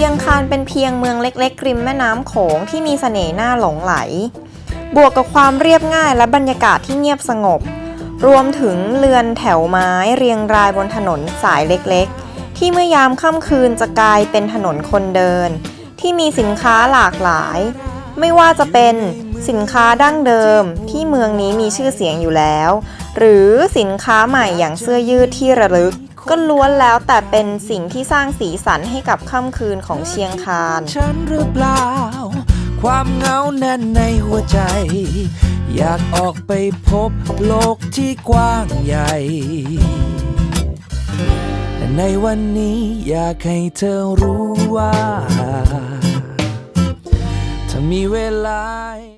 ชียงคานเป็นเพียงเมืองเล็กๆริมแม่น้ำโขงที่มีเสน่ห์น่าหลงไหล บวกกับความเรียบง่ายและบรรยากาศที่เงียบสงบ รวมถึงเรือนแถวไม้เรียงรายบนถนนสายเล็กๆ ที่เมื่อยามค่ำคืนจะกลายเป็นถนนคนเดิน ที่มีสินค้าหลากหลาย ไม่ว่าจะเป็นสินค้าดั้งเดิมที่เมืองนี้มีชื่อเสียงอยู่แล้ว หรือสินค้าใหม่อย่างเสื้อยืดที่ระลึก ก็ล้วนแล้วแต่เป็นสิ่งที่สร้างสีสันให้กับค่ำคืนของเชียงคาน ฉันหรือเปล่า ความเหงาแน่นในหัวใจ อยากออกไปพบโลกที่กว้างใหญ่ แต่ในวันนี้อยากให้เธอรู้ว่า ถ้ามีเวลา